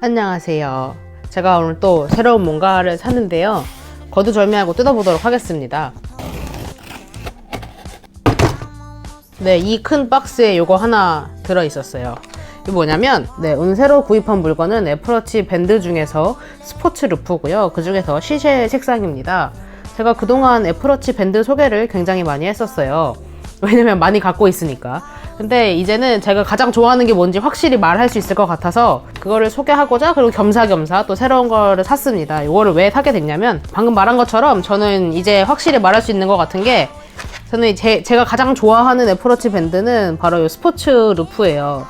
안녕하세요. 제가 오늘 또 새로운 뭔가를 샀는데요. 거두절미하고 뜯어보도록 하겠습니다. 네, 이 큰 박스에 요거 하나 들어있었어요. 이게 뭐냐면, 네, 새로 구입한 물건은 애플워치 밴드 중에서 스포츠 루프고요. 그 중에서 시쉐 색상입니다. 제가 그동안 애플워치 밴드 소개를 굉장히 많이 했었어요. 왜냐면 많이 갖고 있으니까. 근데 이제는 제가 가장 좋아하는 게 뭔지 확실히 말할 수 있을 것 같아서 그거를 소개하고자 그리고 겸사겸사 또 새로운 거를 샀습니다. 이거를 왜 사게 됐냐면 방금 말한 것처럼 저는 이제 확실히 말할 수 있는 것 같은 게 저는 제, 제가 가장 좋아하는 애플워치 밴드는 바로 이 스포츠 루프예요.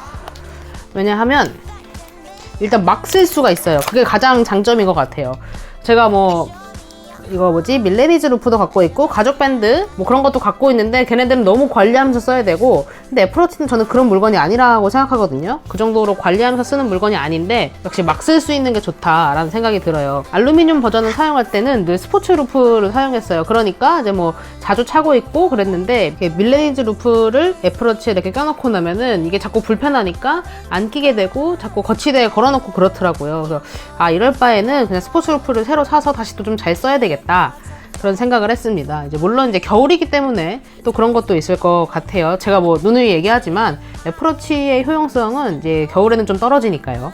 왜냐하면 일단 막 쓸 수가 있어요. 그게 가장 장점인 것 같아요. 제가 뭐 이거 뭐지? 밀레니즈 루프도 갖고 있고 가죽 밴드 뭐 그런 것도 갖고 있는데 걔네들은 너무 관리하면서 써야 되고 근데 애플워치는 저는 그런 물건이 아니라고 생각하거든요. 그 정도로 관리하면서 쓰는 물건이 아닌데 역시 막 쓸 수 있는 게 좋다라는 생각이 들어요. 알루미늄 버전을 사용할 때는 늘 스포츠 루프를 사용했어요. 그러니까 이제 뭐 자주 차고 있고 그랬는데 이렇게 밀레니즈 루프를 애플워치에 이렇게 껴놓고 나면은 이게 자꾸 불편하니까 안 끼게 되고 자꾸 거치대에 걸어놓고 그렇더라고요. 그래서 아 이럴 바에는 그냥 스포츠 루프를 새로 사서 다시 또 좀 잘 써야 되겠다 그런 생각을 했습니다. 이제 물론 이제 겨울이기 때문에 또 그런 것도 있을 것 같아요. 제가 뭐 누누이 얘기하지만 애플워치의 효용성은 이제 겨울에는 좀 떨어지니까요.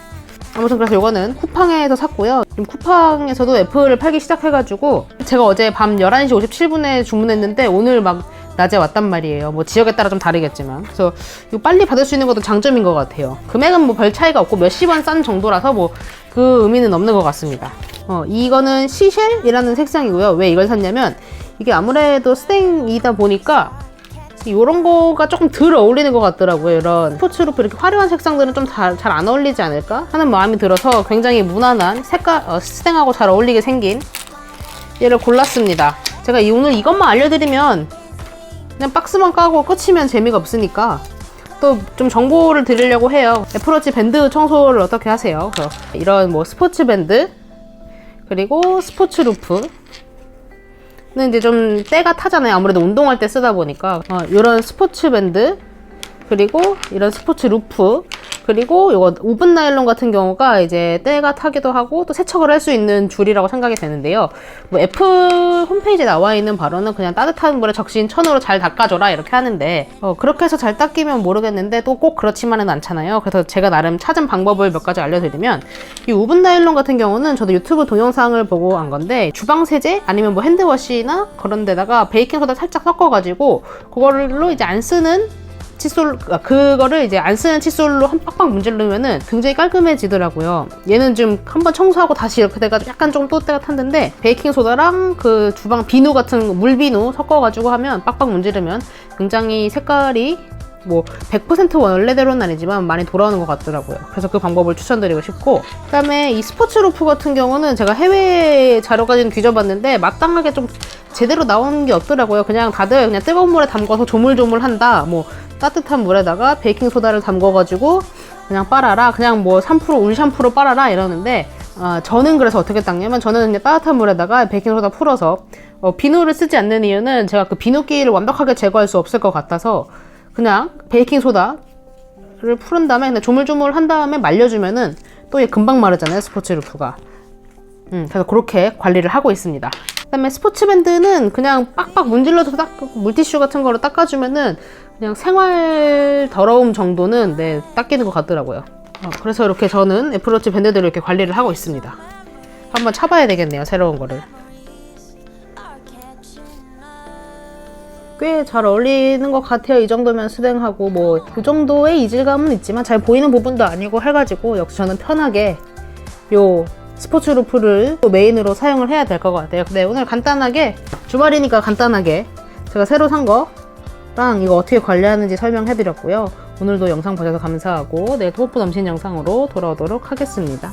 아무튼 그래서 이거는 쿠팡에서 샀고요. 지금 쿠팡에서도 애플을 팔기 시작해가지고 제가 어제 밤 11시 57분에 주문했는데 오늘 막 낮에 왔단 말이에요. 뭐 지역에 따라 좀 다르겠지만. 그래서 이거 빨리 받을 수 있는 것도 장점인 것 같아요. 금액은 뭐 별 차이가 없고 몇십 원 싼 정도라서 뭐 그 의미는 없는 것 같습니다. 어, 이거는 시쉘이라는 색상이고요. 왜 이걸 샀냐면 이게 아무래도 스탱이다 보니까 이런 거가 조금 덜 어울리는 것 같더라고요. 이런 스포츠 루프 이렇게 화려한 색상들은 좀 잘 안 어울리지 않을까 하는 마음이 들어서 굉장히 무난한 색깔 어, 스탱하고 잘 어울리게 생긴 얘를 골랐습니다. 제가 이- 오늘 이것만 알려드리면 그냥 박스만 까고 끝이면 재미가 없으니까 또 좀 정보를 드리려고 해요. 애플워치 밴드 청소를 어떻게 하세요? 이런 뭐 스포츠 밴드 그리고 스포츠 루프. 는 이제 좀 때가 타잖아요. 아무래도 운동할 때 쓰다 보니까. 어, 이런 스포츠 밴드 그리고 이런 스포츠 루프 그리고 이거 오븐 나일론 같은 경우가 이제 때가 타기도 하고 또 세척을 할 수 있는 줄이라고 생각이 되는데요. 뭐 애플 홈페이지에 나와 있는 바로는 그냥 따뜻한 물에 적신 천으로 잘 닦아줘라 이렇게 하는데 어, 그렇게 해서 잘 닦이면 모르겠는데 또 꼭 그렇지만은 않잖아요. 그래서 제가 나름 찾은 방법을 몇 가지 알려드리면 이 오븐 나일론 같은 경우는 저도 유튜브 동영상을 보고 한 건데 주방 세제 아니면 뭐 핸드워시나 그런 데다가 베이킹 소다 살짝 섞어가지고 그걸로 이제 안 쓰는 칫솔 아, 그거를 이제 안 쓰는 칫솔로 한 빡빡 문지르면은 굉장히 깔끔해지더라고요. 얘는 좀 한번 청소하고 다시 이렇게 돼가지고 약간 좀 또때가 탔는데 베이킹 소다랑 그 주방 비누 같은 거, 물 비누 섞어가지고 하면 빡빡 문지르면 굉장히 색깔이 뭐 100% 원래대로는 아니지만 많이 돌아오는 것 같더라고요. 그래서 그 방법을 추천드리고 싶고 그다음에 이 스포츠 루프 같은 경우는 제가 해외 자료까지는 뒤져봤는데 마땅하게 좀 제대로 나오는 게 없더라고요. 그냥 다들 그냥 뜨거운 물에 담궈서 조물조물 한다. 뭐 따뜻한 물에다가 베이킹 소다를 담궈가지고 그냥 빨아라. 그냥 뭐 샴푸로 울 샴푸로 빨아라 이러는데 아, 저는 그래서 어떻게 닦냐면 저는 그냥 따뜻한 물에다가 베이킹 소다 풀어서 어, 비누를 쓰지 않는 이유는 제가 그 비누기를 완벽하게 제거할 수 없을 것 같아서 그냥 베이킹 소다를 풀은 다음에 그냥 조물조물 한 다음에 말려주면은 또 금방 마르잖아요 스포츠 루프가. 음, 그래서 그렇게 관리를 하고 있습니다. 그다음에 스포츠 밴드는 그냥 빡빡 문질러서 닦 물티슈 같은 거로 닦아주면은 그냥 생활 더러움 정도는 네 닦이는 것 같더라고요. 어, 그래서 이렇게 저는 애플워치 밴드들을 이렇게 관리를 하고 있습니다. 한번 차봐야 되겠네요 새로운 거를. 꽤잘 어울리는 것 같아요. 이 정도면 수댕하고 뭐 그 정도의 이질감은 있지만 잘 보이는 부분도 아니고 해가지고 역시 저는 편하게 요 스포츠 루프를 또 메인으로 사용을 해야 될 것 같아요. 네, 오늘 간단하게 주말이니까 간단하게 제가 새로 산 거랑 이거 어떻게 관리하는지 설명해 드렸고요. 오늘도 영상 보셔서 감사하고 내일 토프 넘친 영상으로 돌아오도록 하겠습니다.